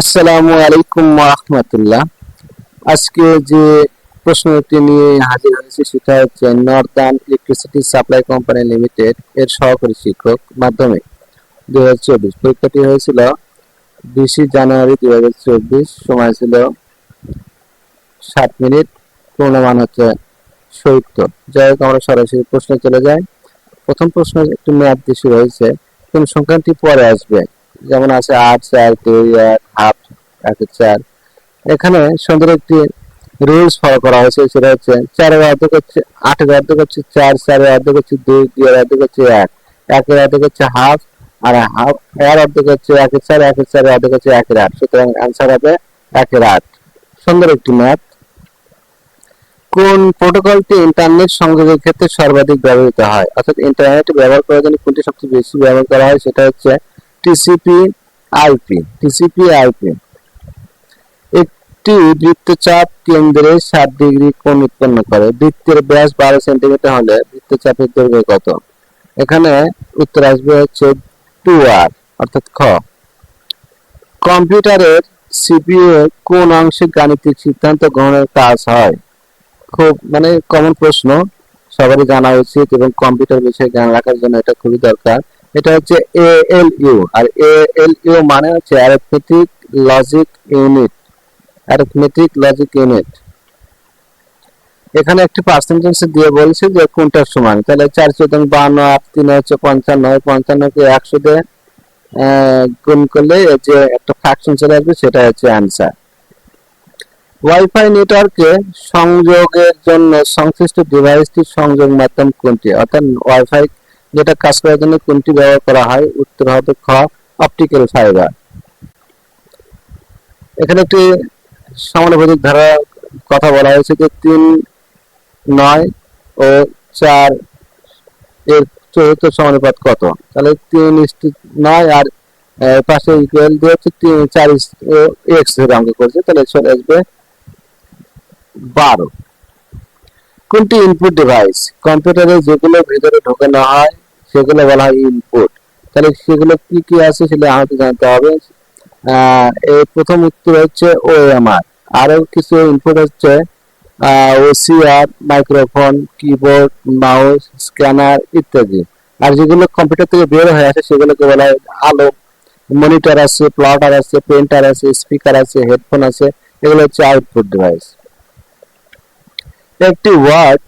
আসসালামু আলাইকুম রহমতুল্লাহ আজকে যে প্রশ্নটি নিয়ে হাজির হয়েছে সেটা হচ্ছে northern electricity supply company limited এর সহকারী শিক্ষক হাজার চব্বিশ। পরীক্ষাটি হয়েছিল বিশে জানুয়ারি দু হাজার চব্বিশ, সময় ছিল সাত মিনিট। পূর্ণমান হচ্ছে সত্তর। যাই হোক, আমরা সরাসরি প্রশ্নে চলে যাই। প্রথম প্রশ্ন একটু মেয়াদ দিয়ে শুরু হয়েছে। কোন সংখ্যাটি পরে আসবে? যেমন আছে আট, চার, দুই, এক হাফ এক, চার। এখানে সুন্দর একটি রুলস ফলো করা হয়েছে, সেটা হচ্ছে চারের অর্ধেক হচ্ছে আটের অর্ধেক হচ্ছে চার, চারের অর্ধেক হচ্ছে দুই, দুইয়ের অর্ধেক হচ্ছে এক। একের অর্ধেক হচ্ছে হাফ আর হাফ এর অর্ধেক হচ্ছে একের চার, একের চারের অর্ধেক হচ্ছে একের আট। সুতরাং অ্যান্সার হবে একের আট। সুন্দর একটি ম্যাথ কোন প্রোটোকলটি ইন্টারনেট সংযোগের ক্ষেত্রে সর্বাধিক ব্যবহৃত হয়? অর্থাৎ ইন্টারনেট ব্যবহার করার জন্য কোনটি সবচেয়ে বেশি ব্যবহার করা হয়? সেটা হচ্ছে টিসিপি আইপি টিসিপি আইপি। একটি বৃত্তচাপ কেন্দ্রে ষাট ডিগ্রি কোণ উৎপন্ন করে। বৃত্তের ব্যাস বারো সেন্টিমিটার হলে বৃত্তচাপের দৈর্ঘ্য কত? এখানে উত্তর আসবে হচ্ছে অর্থাৎ খ। কম্পিউটারের সিপিইউ কোন অংশে গাণিতিক সিদ্ধান্ত গ্রহণের কাজ হয়? খুব মানে কমন প্রশ্ন। সবারই জানা উচিত এবং কম্পিউটার বিষয়ে জ্ঞান রাখার জন্য এটা খুবই দরকার। এটা হচ্ছে এ এল ইউ আর এ এল ইউ মানে হচ্ছে arithmetic logic unit arithmetic logic unit এখানে একটি পার্সেন্টেজ দিয়ে বলছে যে কোনটার সমান, তাহলে চার চোদ্দ বান্ন আট তিন হচ্ছে পঞ্চান্ন পঞ্চান্নকে একশো দিয়ে গুণ করলে যে একটা ফ্র্যাকশন চলে আসবে সেটা হচ্ছে অ্যান্সার ওয়াইফাই নেটওয়ার্কে সংযোগের জন্য সংশ্লিষ্ট ডিভাইসটির সংযোগ মাধ্যম কোনটি? অর্থাৎ ওয়াইফাই যেটা কাজ করার জন্য কোনটি ব্যবহার করা হয়? উত্তর হবে খ অপটিক্যাল ফাইবার এখানে একটি সমানুপাতিক ধারা কথা বলা হয়েছে যে তিন, নয় ও চার এর চতুর্থ সমানুপাত কত? তাহলে তিন নয় আর পাশে ইকুয়াল দিয়ে হচ্ছে তিন, চার এক্স ধরে অঙ্ক করছে। তাহলে চলে আসবে বারো। কোনটি ইনপুট ডিভাইস কম্পিউটারে যেগুলো ভিতরে ঢোকানো হয় সেগুলো বলা হয় ইনপুট তাহলে সেগুলো কি কি আছে সেটা আমাকে জানতে হবে। এর প্রথম উত্তর হচ্ছে ওএমআর আরও কিছু ইনপুট হচ্ছে OCR microphone keyboard mouse scanner ইত্যাদি। আর যেগুলো কম্পিউটার থেকে বের হয়ে আসে, সেগুলোকে বলা হয় আলো মনিটর আছে প্লটার আছে প্রিন্টার আছে স্পিকার আছে হেডফোন আছে, এগুলো হচ্ছে আউটপুট ডিভাইস একটি ওয়ার্ড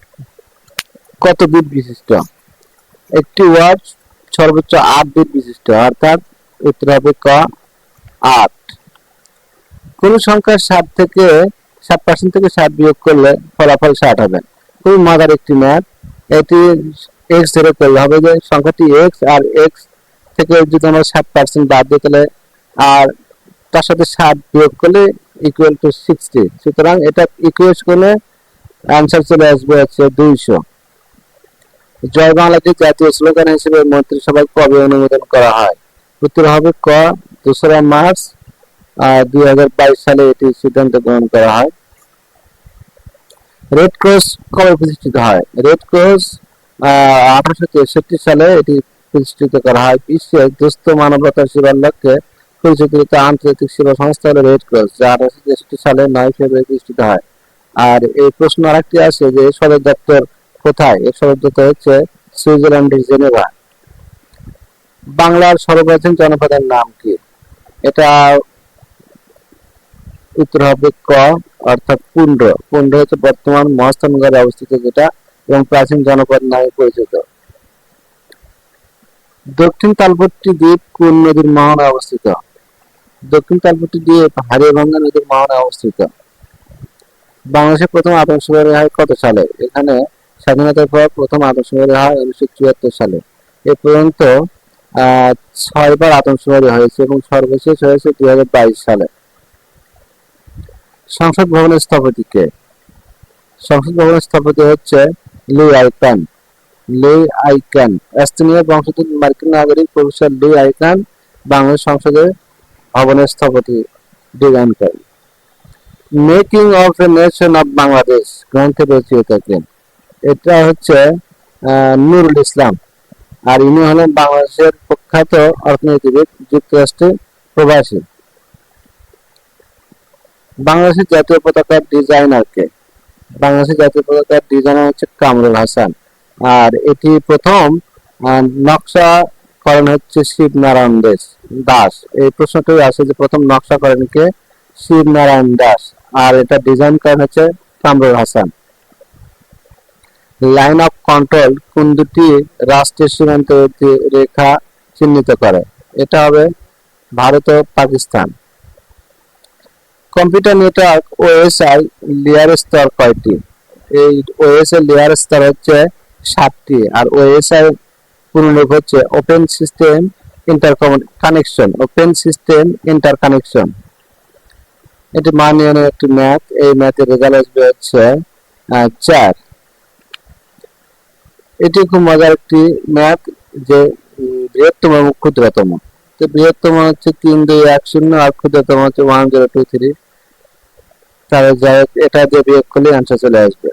কত বিট বিশিষ্ট? একটি ওয়ার্ড সর্বোচ্চ আট বিট বিশিষ্ট, অর্থাৎ উত্তর হবে ক, আট। কোন সংখ্যা সাত থেকে সাত পার্সেন্ট থেকে সাত বিয়োগ করলে ফলাফল ষাট হবে। খুবই মজার একটি ম্যাথ এটি এক্স ধরে করলে হবে যে সংখ্যাটি এক্স আর এক্স থেকে যদি আমরা সাত পার্সেন্ট বাদ দিই তাহলে আর তার সাথে সাত বিয়োগ করলে ইকুয়াল টু সিক্সটি সুতরাং এটা ইকুয়েট করলে অ্যান্সার চলে আসবে হচ্ছে দুইশো। জয় বাংলাকে জাতীয় স্লোগান হিসেবে মন্ত্রিসভায় কবে অনুমোদন করা হয়? উত্তর হবে ক, দোসরা মার্চ দুই হাজার বাইশ সালে এটি সিদ্ধান্ত গ্রহণ করা হয়। রেড ক্রস কবে প্রতিষ্ঠিত হয়? রেড ক্রস আঠারোশো তেষট্টি সালে এটি প্রতিষ্ঠিত করা হয়। বিশ্বের দুস্থ মানবতার সেবার লক্ষ্যে পরিচালিত আন্তর্জাতিক সেবা সংস্থা হলো রেড ক্রস যা আঠারোশো তেষট্টি সালে নয় ফেব্রুয়ারি প্রতিষ্ঠিত হয়। আর এই প্রশ্ন আরেকটি আছে যে সদর দপ্তর কোথায়? এর সদর দপ্তর হচ্ছে সুইজারল্যান্ডের জেনেভা। বাংলার সর্বপ্রাচীন জনপদের নাম কি? এটা উত্তর হবে ক, অর্থাৎ পুন্ড পুন্ড হচ্ছে বর্তমান মহাস্থানগড়ে অবস্থিত যেটা এবং প্রাচীন জনপদ নামে পরিচিত। দক্ষিণ তালপট্টি দ্বীপ কোন নদীর মোহনায় অবস্থিত? দক্ষিণ তালপট্টি দ্বীপ হারিয়াভাঙ্গা নদীর মোহনায় অবস্থিত। বাংলাদেশের প্রথম আদমশুমারি হয় কত সালে? এখানে স্বাধীনতার পর প্রথম আদমশুমারি হয় উনিশশো চুয়াত্তর সালে। এ পর্যন্ত ছয়বার আদমশুমারি হয়েছে এবং সর্বশেষ হয়েছে দুই হাজার বাইশ সালে। সংসদ ভবনের স্থপতি কে সংসদ ভবনের স্থপতি হচ্ছে লি আইকান লি আইকান এস্তোনিয়া বংশোদ্ভূত মার্কিন নাগরিক প্রফেসর লি আইকান বাংলাদেশ সংসদের ভবনের স্থপতি ডিজাইন করেন। Making of a nation of Bangladesh গ্রন্থে রচয়িতা কে এটা হচ্ছে নুরুল ইসলাম। আর ইনি হলেন বাংলাদেশের প্রখ্যাত অর্থনীতিবিদ যুক্তরাষ্ট্রে প্রবাসী। বাংলাদেশের জাতীয় পতাকার ডিজাইনার কে বাংলাদেশের জাতীয় পতাকার ডিজাইনার হচ্ছে কামরুল হাসান। আর এটি প্রথম নকশা করেন হচ্ছে শিবনারায়ণ দেশ, দাস। এই প্রশ্নটাই আছে যে প্রথম নকশা করেন কে? শিবনারায়ণ দাস। আর এটা ডিজাইন করেন হচ্ছে Kamrul Hasan. Line of control কোন দুটি রাষ্ট্রের সীমান্ত রেখা চিহ্নিত করে? এটা হবে ভারত ও Pakistan. Computer network OSI layer স্তর কয়টি? এই এর লেয়ার স্তর হচ্ছে সাতটি আর ওএসআই পূর্ণরূপ হচ্ছে open system interconnection open system interconnection এটি মানিয়নের একটি ম্যাথ এই ম্যাথের রেজাল্ট আসবে হচ্ছে চার। এটি খুব মজার একটি ম্যাথ যে বৃহত্তম এবং ক্ষুদ্রতম। তো বৃহত্তম হচ্ছে তিন দুই এক শূন্য আর ক্ষুদ্রতম হচ্ছে ওয়ান জিরো টু থ্রি তাহলে যাই এটা দিয়ে বিয়োগ করলে অ্যান্সার চলে আসবে।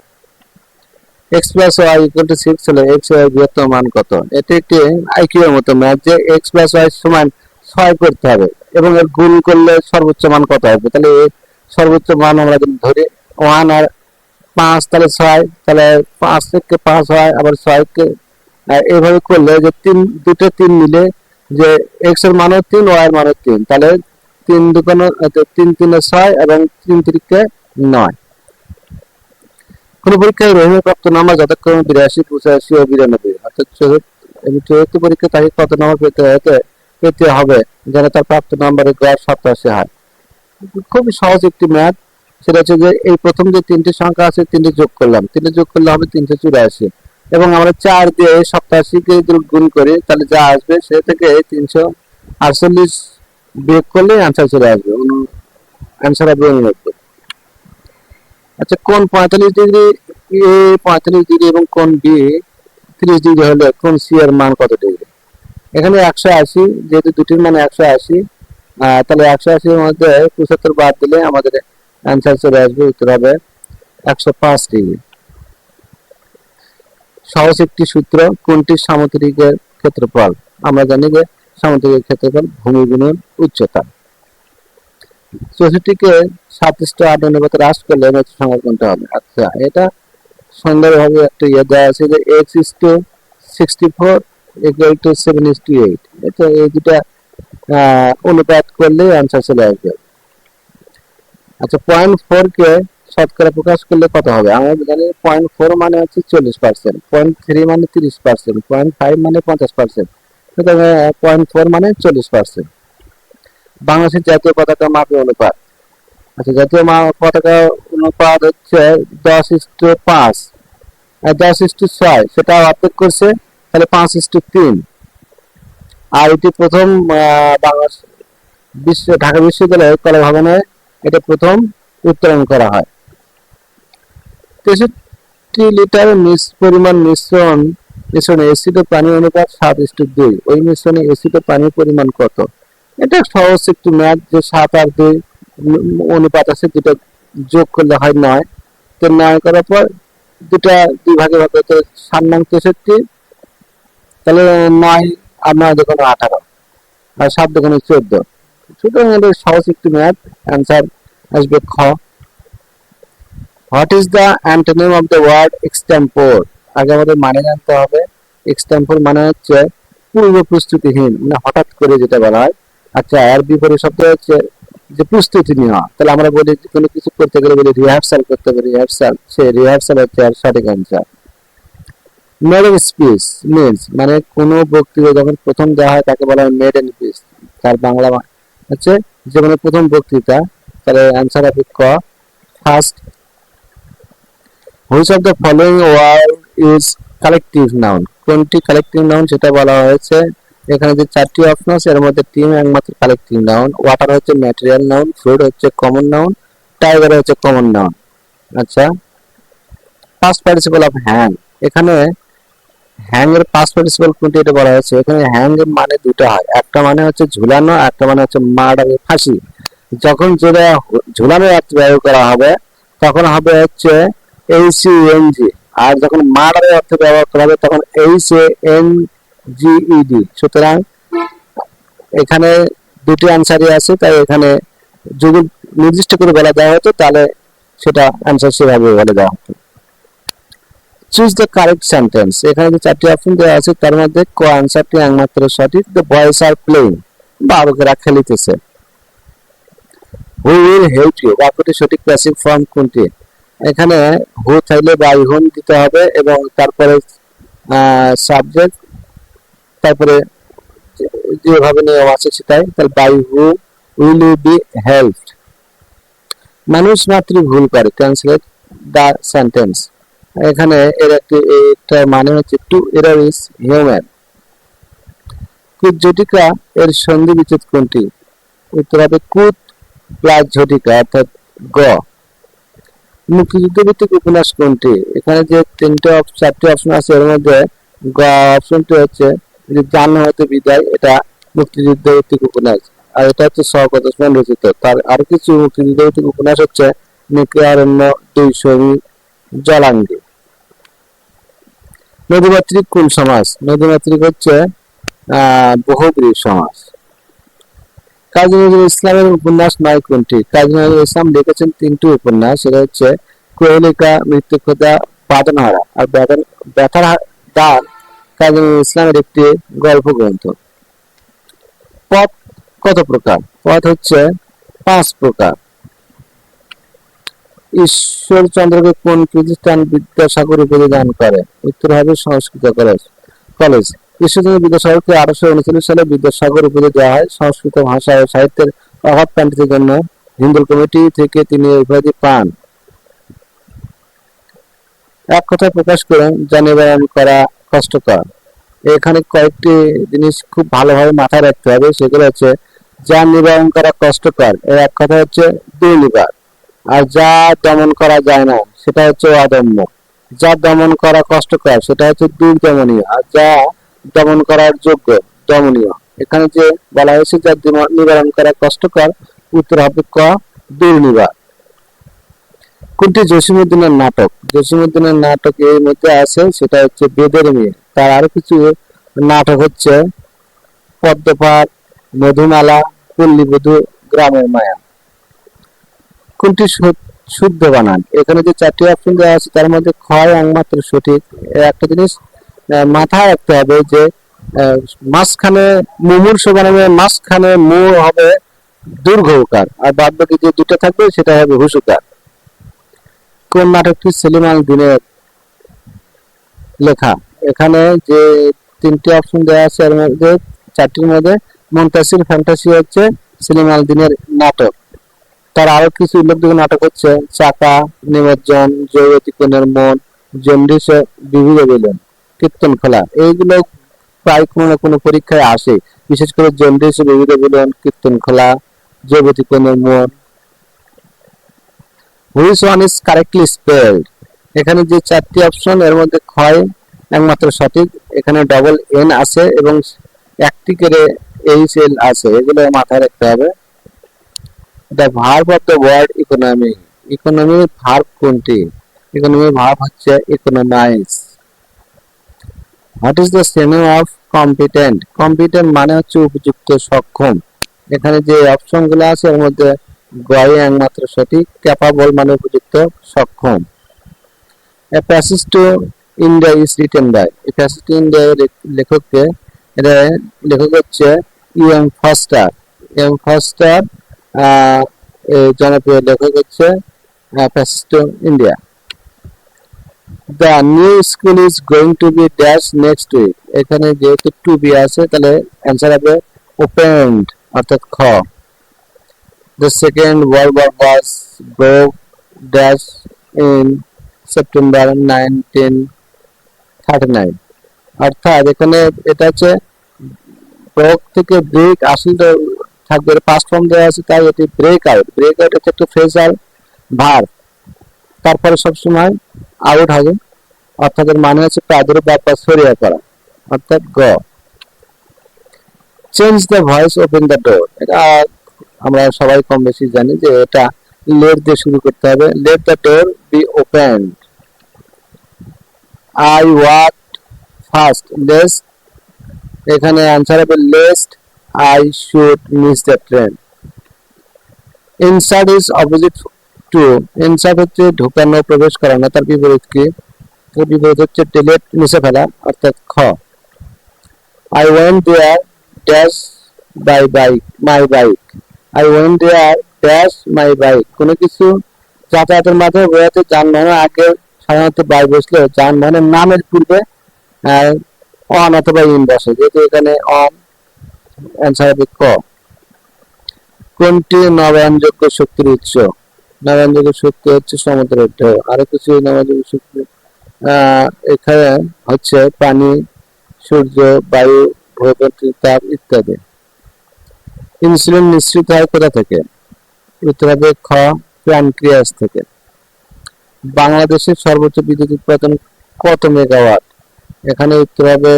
X plus Y equal to six হলে এক্স ওয়াই বৃহত্তম মান কত? এটি একটি আইকিউ এর মতো ম্যাথ যে এক্স প্লাস ওয়াই সমান ছয় করতে হবে এবং এর গুণ করলে সর্বোচ্চ মান কত হবে তাহলে সর্বোচ্চ মান আমরা যদি ধরি ওয়ান আর পাঁচ তাহলে ছয় তাহলে পাঁচ থেকে পাঁচ হয় আবার আহ, এইভাবে করলে যে তিন দুটো তিন মিলে যে এক্সের মানও তিন ওয়াই এর মানও তিন তাহলে তিন দুকানো তিন তিনে ছয় এবং তিন তিরিকে নয়। কোন পরীক্ষায় রহিমের প্রাপ্ত নাম্বার যথাক্রমে বিরাশি পঁচাশি ও বিরানব্বই অর্থাৎ চতুর্থ পরীক্ষা তাকে কত নাম্বার পেতে হতে পেতে হবে যেন তার প্রাপ্ত নাম্বারের গ্রাফ সপ্তাশি হয়। খুবই সহজ একটি ম্যাথ সেটা হচ্ছে যে এই প্রথম যে তিনটি সংখ্যা আছে, তিনটি যোগ করলাম। তিনটি যোগ করলে হবে তিনশো চুরাশি। এবং আমরা চার দিয়ে সপ্তাশিকে যদি গুণ করি, তাহলে যা আসবে সে থেকে তিনশো আটচল্লিশ বিয়োগ করলে অ্যান্সার চলে আসবে। অ্যান্সার হবে উননব্বই আচ্ছা কোন পঁয়তাল্লিশ ডিগ্রি এ, পঁয়তাল্লিশ ডিগ্রি এবং কোন বি, ত্রিশ ডিগ্রি হলে কোন সি এর মান কত ডিগ্রি? এখানে একশো আশি, যেহেতু দুটির মানে একশো আশি তাহলে একশো আশির মধ্যে পঁচাত্তর বাদ দিলে আমাদের অ্যান্সার চলে আসবে, উত্তর হবে একশো পাঁচ ডিগ্রি। সহজ একটি সূত্র, কোনটি সামুদ্রিকের ক্ষেত্রফল? আমরা জানি যে সামুদ্রিকের ক্ষেত্রফল ভূমি উচ্চতা। চৌষট্টিকে সাতত্রিশটা আট অনুপাতে হ্রাস করলে কোনটা হবে? আচ্ছা এটা সুন্দরভাবে একটা ইয়ে দেওয়া আছে যে X is to sixty four equal to seven is to eight এটা এই দুটা অনুপাত করলে অ্যান্সার চলে আসবে। আচ্ছা পয়েন্ট ফোর কে শতকরা প্রকাশ করলে কত হবে? আমরা জানি পয়েন্ট ফোর মানে হচ্ছে চল্লিশ পার্সেন্ট পয়েন্ট থ্রি মানে তিরিশ পার্সেন্ট পয়েন্ট ফাইভ মানে পঞ্চাশ পার্সেন্ট পয়েন্ট ফোর মানে চল্লিশ পার্সেন্ট বাংলাদেশের জাতীয় পতাকা মাপে অনুপাত। আচ্ছা জাতীয় মা- পতাকা অনুপাত হচ্ছে দশ ইস্টু পাঁচ। দশ ইস্টু ছয় সেটা অর্ধেক করছে, তাহলে পাঁচ ইস্টু তিন। আর এটি প্রথম বাংলাদেশ বিশ্ব, ঢাকা বিশ্ববিদ্যালয়ের কলা ভবনে এটা প্রথম উত্তোলন করা হয়। তেষট্টি লিটার মিস পরিমাণ মিশ্রণ মিশ্রণে এসিড পানি অনুপাত সাত ইস্টু দুই। ওই মিশ্রণে এসিড পানির পরিমাণ কত? এটা সহজ একটু ম্যাথ যে সাত আর দুই অনুপাত আছে, দুটো যোগ করলে হয় নয়। তো নয় করার পর দুটা দুই ভাগে ভাগ করতে সাত নং তেষট্টি। তাহলে নয় আর নয় দোকানে আঠারো। আর সাত দোকানে চোদ্দ। সুতরাং সহজ একটি ম্যাথ অ্যান্সার আসবে খ। What is the antonym of the word extempore আগে আমাদের মানে জানতে হবে। এক্সটেম্পোর মানে হচ্ছে পূর্ব প্রস্তুতিহীন মানে হঠাৎ করে যেটা বলা হয়। আচ্ছা এর বিপরীত শব্দ হচ্ছে যে প্রস্তুতি নেওয়া। তাহলে আমরা বলি কোনো কিছু করতে গেলে বলি রিহার্সাল করতে হবে রিহার্সাল সে রিহার্সাল হচ্ছে আর সঠিক অ্যান্সার মেডেন স্পিচ মিনস মানে কোনো বক্তৃতা যখন প্রথম দেওয়া হয় তাকে বলা হয় মেডেন স্পিচ তার বাংলা হচ্ছে মানে প্রথম বক্তৃতা, তাহলে অ্যান্সার হবে ক। First which of the following word is collective noun কোনটি কালেকটিভ নাউন সেটা বলা হয়েছে। এখানে যে চারটি অপশন আছে, এর মধ্যে টিম একমাত্র কালেকটিভ নাউন ওয়াটার হচ্ছে ম্যাটেরিয়াল নাউন ফ্রুট হচ্ছে কমন নাউন টাইগার হচ্ছে কমন নাউন আচ্ছা ফার্স্ট পার্টিসিপল অফ হ্যাং এখানে হ্যাং এর পাস্ট পার্টিসিপল কোনটি এটা বলা হয়েছে? এখানে হ্যাং এর মানে দুটো হয়। একটা মানে হচ্ছে ঝুলানো একটা মানে হচ্ছে মার্ডার ফাঁসি। যখন যেটা ঝুলানোর অর্থে ব্যবহার করা হবে, তখন হবে হচ্ছে এইচ এন জি আর যখন মার্ডারের অর্থে ব্যবহার করা হবে, তখন এইচ এন জিইডি সুতরাং এখানে দুটি আনসারই আছে, তাই এখানে যদি নির্দিষ্ট করে বলা দেওয়া হতো, তাহলে সেটা অ্যান্সার সেভাবে বলে দেওয়া হতো। চুজ দ্য কারেক্ট সেন্টেন্স এখানে যে চারটি অপশন দেওয়া আছে, তার মধ্যে ক আনসারটি একমাত্র সঠিক। দ্য বয়েস আর প্লেইং বালকেরা খেলিতেছে। হু উইল হেল্প ইউ বাক্যটি সঠিক প্যাসিভ ফর্ম কোনটি? এখানে হু থাকলে বাই হুম দিতে হবে এবং তারপরে সাবজেক্ট তারপরে যেভাবে নিয়ম আছে সেটাই। তাহলে by who will you be helped মানুষ মাত্র ভুল করে। ট্রান্সলেট দ্য সেন্টেন্স এখানে এর একটি একটা মানে হচ্ছে টু এরার ইজ হিউম্যান কুত জটিকা এর সন্ধি বিচ্ছেদ কোনটি? উত্তর হবে কুত প্লাস ঝটিকা, অর্থাৎ গ। মুক্তিযুদ্ধ ভিত্তিক উপন্যাস কোনটি? এখানে যে তিনটে চারটি অপশন আছে, এর মধ্যে গ অপশনটি হচ্ছে যে জান হতে বিদায়, এটা মুক্তিযুদ্ধ ভিত্তিক উপন্যাস। আর এটা হচ্ছে শওকত ওসমান রচিত। তার আরও কিছু মুক্তিযুদ্ধ ভিত্তিক উপন্যাস হচ্ছে নিক্রিয়ারণ্য দুই শ্রমিক জলাঙ্গি নদীমাতৃক কোন সমাজ? নদীমাতৃক হচ্ছে বহুব্রী সমাজ। কাজী নজরুল ইসলামের উপন্যাস নয় কোনটি? কাজী নজরুল ইসলাম লিখেছেন তিনটি উপন্যাস, সেটা হচ্ছে কোয়েলিকা মৃত্যুক্ষতা বাদনহারা। আর ব্যথার দান কাজী নজরুল ইসলামের একটি গল্প গ্রন্থ পথ কত প্রকার? পথ হচ্ছে পাঁচ প্রকার। ঈশ্বরচন্দ্রকে কোন প্রতিষ্ঠান বিদ্যাসাগর উপাধি দান করে? উত্তর হবে সংস্কৃত কলেজ। কলেজ। ঈশ্বরচন্দ্র বিদ্যাসাগরকে আঠারোশো উনচল্লিশ সালে বিদ্যাসাগর উপাধি দেওয়া হয়। সংস্কৃত ভাষা ও সাহিত্যের অভাব প্যান্টির জন্য হিন্দু কমিটি থেকে তিনি উপাধি পান। এক কথা প্রকাশ করেন যা নিবারণ করা কষ্টকর। এখানে কয়েকটি জিনিস খুব ভালোভাবে মাথায় রাখতে হবে, সেগুলো হচ্ছে যা নিবারণ করা কষ্টকর। এর এক কথা হচ্ছে দুর্নিবার আর যা দমন করা যায় না, সেটা হচ্ছে অদম্য। যা দমন করা কষ্টকর, সেটা হচ্ছে দুর্দমনীয়। আর যা দমন করার যোগ্য, দমনীয়। এখানে যে বলা হয়েছে, যা নিবারণ করা কষ্টকর, উত্তর হবে ক, দুর্নিবার। কোনটি জসিমুদ্দিনের নাটক? জসিমুদ্দিনের নাটক এর মধ্যে আছে, সেটা হচ্ছে বেদের মেয়ে। তার আরও কিছু নাটক হচ্ছে পদ্মপাত মধুমালা, পল্লীবধূ, গ্রামের মায়া। কোনটি শুদ্ধ বানান এখানে যে চারটি অপশন দেওয়া আছে, তার মধ্যে ক্ষয় একমাত্র সঠিক। একটা জিনিস মাথায় রাখতে হবে যে মাঝখানে মুমূর্ষ বানাবে মাঝখানে মু হবে দীর্ঘকার, আর বাদ বাকি যে দুটো থাকবে, সেটা হবে হুসুকার। কোন নাটকটি সেলিম আল দিনের লেখা? এখানে যে তিনটি অপশন দেওয়া আছে, এর মধ্যে, চারটির মধ্যে মন্তাসির ফ্যান্টাসি হচ্ছে সেলিম আল দিনের নাটক। তার আরও কিছু উল্লেখযোগ্য নাটক হচ্ছে চাকা, নিমজ্জন, জয়তী কোণের মন জন্ডিস বিবিধ বিলন কীর্তন খোলা। এইগুলো প্রায় কোনো না কোনো পরীক্ষায় আসে। বিশেষ করে জন্ডিস বিবিধ বিলন কীর্তন খোলা, জয়তী কোণের মন। Which one is correctly spelled এখানে যে চারটি অপশন এর মধ্যে ক্ষয় একমাত্র সঠিক। এখানে ডবল এন আছে এবং একটি করে এইচ এল আছে। এগুলো মাথায় রাখতে হবে। The verb of the economy verb কোনটি? ভার্ব হচ্ছে economise what is the of competent competent মানে হচ্ছে উপযুক্ত সক্ষম। এখানে যে অপশনগুলো আছে, এর মধ্যে গয় একমাত্র সঠিক ক্যাপাবল মানে উপযুক্ত সক্ষম। A passage to India is written by এই প্যাসেজ টু ইন্ডিয়া লেখককে লেখক হচ্ছে ইউ এম ফস্টার জনপ্রিয় লেখক হচ্ছে India the new school is going to be dash next week এখানে যেহেতু টু বি আছে, তাহলে অ্যান্সার হবে ওপেন্ড অর্থাৎ খ। The second world Second World War was broke dash in September 1939 অর্থাৎ এখানে এটা হচ্ছে ব্রোক থেকে ব্রেক আসলে থাকবে পাস্ট ফর্ম দেওয়া আছে, তাই এটি ব্রেক আউট ব্রেক আউট হচ্ছে একটা ফ্রেজাল ভার। তারপরে সবসময় আউট হবে। অর্থাৎ এর মানে হচ্ছে প্রাদুর্ভাব বা ছড়িয়ে পড়া অর্থাৎ গ। Change the voice open the door এটা আমরা সবাই কম বেশি জানি যে এটা লেট দিয়ে শুরু করতে হবে। Let the door be open I walked first lest এখানে আনসার হবে lest I should miss the train insert is opposite to insert হচ্ছে ঢুকানো, প্রবেশ করানো, তার বিপরীত কি? তার বিপরীত হচ্ছে ডিলেট মুছে ফেলা, অর্থাৎ খ। I went there dash by bike my bike I went there dash my bike কোনো কিছু যাতায়াতের মাধ্যমে বোঝাতে যানবাহনের আগে সাধারণত বাই বসলে যানবাহনের নামের পূর্বে অন অথবা ইন বসে। যেহেতু এখানে অন অ্যান্সার হবে ক কোনটি নবায়নযোগ্য শক্তির উৎস? নবায়নযোগ্য শক্তি হচ্ছে ঢেউ। আরও কিছু নবায়নযোগ্য শক্তি এখানে হচ্ছে পানি, সূর্য, বায়ু ভূপৃষ্ঠের তাপ ইত্যাদি। ইনসুলিন নিঃসৃত হয় কোথা থেকে? উত্তর হবে খ প্যানক্রিয়াস থেকে। বাংলাদেশের সর্বোচ্চ বিদ্যুৎ উৎপাদন কত মেগাওয়াট? এখানে উত্তর হবে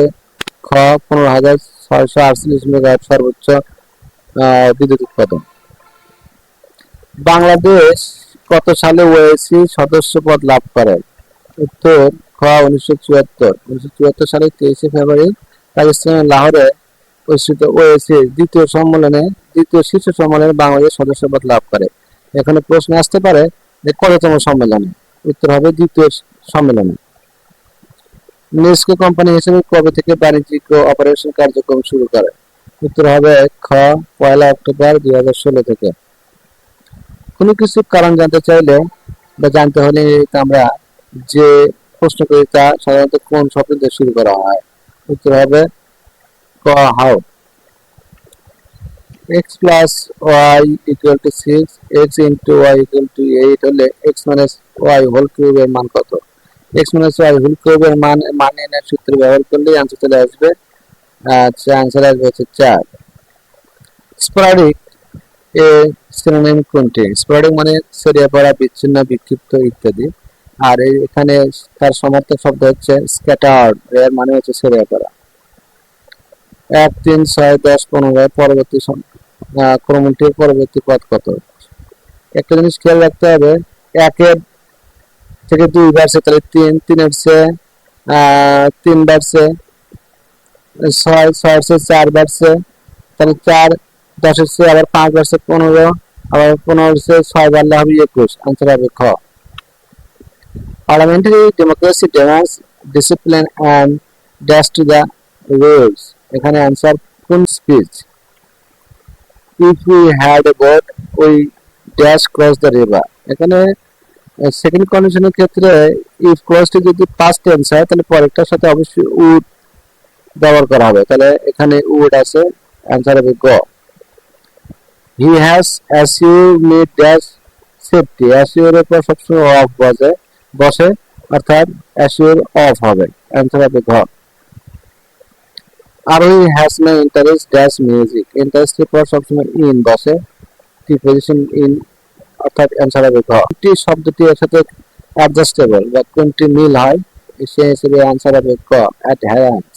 খ, পনেরো হাজার ছয়শো আটচল্লিশ মেগাওয়াট সর্বোচ্চ বিদ্যুৎ উৎপাদন। বাংলাদেশ কত সালে ওএসি সদস্য পদ লাভ করে? উত্তর, খ, উনিশশো চুয়াত্তর। উনিশশো চুয়াত্তর সালে তেইশে ফেব্রুয়ারি পাকিস্তানের লাহোরে অনুষ্ঠিত ওএসি দ্বিতীয় সম্মেলনে, দ্বিতীয় শীর্ষ সম্মেলনে বাংলাদেশ সদস্য পদ লাভ করে। এখানে প্রশ্ন আসতে পারে যে কততম সম্মেলনে? উত্তর হবে দ্বিতীয় সম্মেলনে। নেস্কো কোম্পানি হিসেবে কবে থেকে বাণিজ্যিক অপারেশন কার্যক্রম শুরু করে। উত্তর হবে খ, পয়লা অক্টোবর দুই হাজার ষোলো থেকে। কোনো কিছু কারণ জানতে চাইলে বা জানতে হলে আমরা যে প্রশ্ন করি তা সাধারণত কোন শব্দ দিয়ে শুরু করা হয়? উত্তর হবে ক how X plus Y equal to six X into Y equal to eight হলে এক্স মাইনাস ওয়াই হোল কিউবের মান কত? এক্স মাইনাস ওয়াই কিউবের মান মান এর সূত্র ব্যবহার করলে আনসার চলে আসবে। আচ্ছা আনসার আসবে হচ্ছে চার। স্পোরাডিক এ সিনোনিম কোনটি? স্পোরাডিক মানে ছড়িয়ে পড়া, বিচ্ছিন্ন, বিক্ষিপ্ত ইত্যাদি। আর এখানে তার সমার্থক শব্দ হচ্ছে স্ক্যাটার্ড এর মানে হচ্ছে ছড়িয়ে পড়া। এক, তিন, ছয়, দশ, পনেরো পরবর্তী ক্রমটির পরবর্তী পদ কত? একটা জিনিস খেয়াল রাখতে হবে, একের থেকে দুই বাড়ছে তাহলে তিন চেয়ে আহ, তিন বাড়ছে ছয় ছয় চেয়ে চার বাড়ছে তাহলে চার দশ চেয়ে আবার পাঁচ বাড়ছে পনেরো আবার পনেরো চেয়ে ছয় বাড়লে হবে একুশ আনসার হবে খ। Parliamentary democracy demands discipline and dash to the rules এখানে আনসার কোন speech if we had a boat we dash cross the river এখানে সেকেন্ড কন্ডিশনের ক্ষেত্রে ইফ ক্লজটি যদি পাস্ট টেন্স হয়, তাহলে পরেরটার সাথে অবশ্যই উড ব্যবহার করা হবে। তাহলে এখানে উড আছে অ্যান্সার হবে গ। He has assure me dash safety assure উপর সবসময় অফ বসে বসে, অর্থাৎ অ্যাসিওর অফ হবে। অ্যান্সার হবে ঘ। Arohi has no interest dash music ইন্টারেস্টের পর সবসময় ইন বসে প্রিপোজিশন ইন অর্থাৎ অ্যান্সার হবে ঘ কোনটি শব্দটি এর সাথে অ্যাডজাস্টেবল বা কোনটি মিল হয় সে হিসেবে অ্যান্সার হবে ক অ্যাডহারেন্স